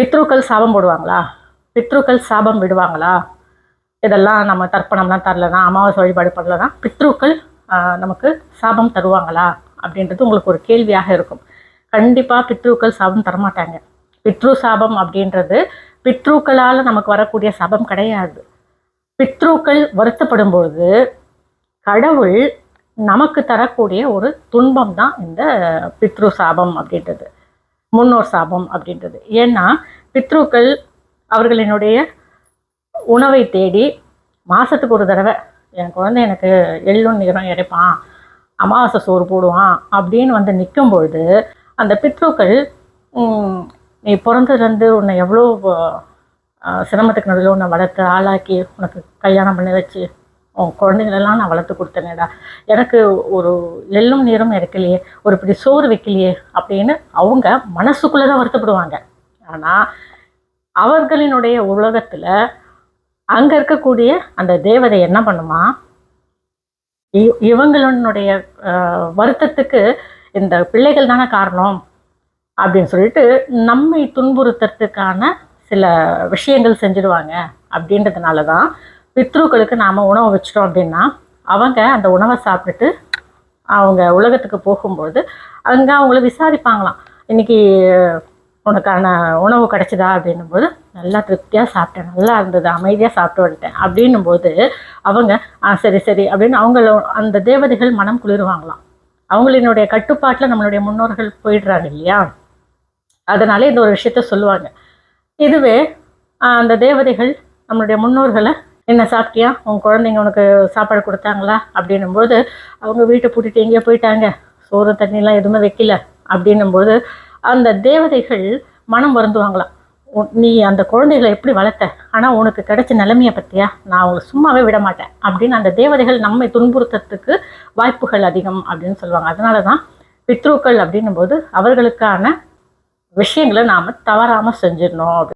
பித்ருக்கள் சாபம் போடுவாங்களா? பித்ருக்கள் சாபம் விடுவாங்களா? இதெல்லாம் நம்ம தர்ப்பணம்லாம் தரலனா அமாவாசை வழிபாடு பண்ணலனா பித்ருக்கள் நமக்கு சாபம் தருவாங்களா? அப்படின்றது உங்களுக்கு ஒரு கேள்வியாக இருக்கும். கண்டிப்பாக பித்ருக்கள் சாபம் தரமாட்டாங்க. பித்ரு சாபம் அப்படின்றது பித்ருக்களால் நமக்கு வரக்கூடிய சாபம் கிடையாது. பித்ருக்கள் வருத்தப்படும் பொழுது கடவுள் நமக்கு தரக்கூடிய ஒரு துன்பம் தான் இந்த பித்ரு சாபம் அப்படின்றது. முன்னோர் சாபம் அப்படின்றது. ஏன்னா பித்ருக்கள் அவர்களினுடைய உணவை தேடி மாதத்துக்கு ஒரு தடவை என் குழந்தை எனக்கு எள்ளும் நிறம் இறைப்பான் அமாவாசை சோறு போடுவான் அப்படின்னு வந்து நிற்கும் பொழுது அந்த பித்ருக்கள் நீ பிறந்ததுலேருந்து உன்னை எவ்வளோ சிரமத்துக்கு நடுவில் உன்னை வளர்த்து ஆளாக்கி உனக்கு கல்யாணம் பண்ணி வச்சு உன் குழந்தைங்களெல்லாம் நான் வளர்த்து கொடுத்தேனேடா. எனக்கு ஒரு எள்ளும் நீரும் இறக்கலையே ஒரு இப்படி சோறு வைக்கலையே அப்படின்னு அவங்க மனசுக்குள்ளே தான் வருத்தப்படுவாங்க. ஆனால் அவர்களினுடைய உலகத்தில் அங்கே இருக்கக்கூடிய அந்த தேவதை என்ன பண்ணுமா? இவங்களுடைய வருத்தத்துக்கு இந்த பிள்ளைகள் தானே காரணம் அப்படின்னு சொல்லிட்டு நம்மை துன்புறுத்துறதுக்கான சில விஷயங்கள் செஞ்சிடுவாங்க அப்படின்றதுனால தான் பித்ருக்களுக்கு நாம் உணவு வச்சிட்டோம் அப்படின்னா அவங்க அந்த உணவை சாப்பிட்டுட்டு அவங்க உலகத்துக்கு போகும்போது அங்கே அவங்கள விசாரிப்பாங்களாம். இன்னைக்கு உனக்கான உணவு கிடைச்சிதா அப்படின்னும் போது நல்லா திருப்தியாக சாப்பிட்டேன் நல்லா இருந்தது அமைதியாக சாப்பிட்டு வந்துட்டேன் அப்படின்னும் போது அவங்க ஆ சரி சரி அப்படின்னு அவங்கள அந்த தேவதைகள் மனம் குளிருவாங்களாம். அவங்களினுடைய கட்டுப்பாட்டில் நம்மளுடைய முன்னோர்கள் போயிடுறாங்க இல்லையா? அதனால இந்த ஒரு விஷயத்த சொல்லுவாங்க. இதுவே அந்த தேவதைகள் நம்மளுடைய முன்னோர்களை என்ன சாப்பிட்டியா? உன் குழந்தைங்க உனக்கு சாப்பாடு கொடுத்தாங்களா? அப்படின்னும்போது அவங்க வீட்டை பூட்டிட்டு எங்கேயோ போயிட்டாங்க. சோறு தண்ணிலாம் எதுவுமே வைக்கல. அப்படின்னும்போது அந்த தேவதைகள் மனம் வருந்துவாங்களாம். நீ அந்த குழந்தைகளை எப்படி வளர்த்த? ஆனால் உனக்கு கிடைச்ச நிலைமையை பற்றியா நான் அவங்களை சும்மாவே விட மாட்டேன். அப்படின்னு அந்த தேவதைகள் நம்மை துன்புறுத்துறதுக்கு வாய்ப்புகள் அதிகம் அப்படின்னு சொல்லுவாங்க. அதனால தான் பித்ருக்கள் அப்படின்னும்போது அவர்களுக்கான விஷயங்களை நாம் தவறாமல் செஞ்சிடணும்.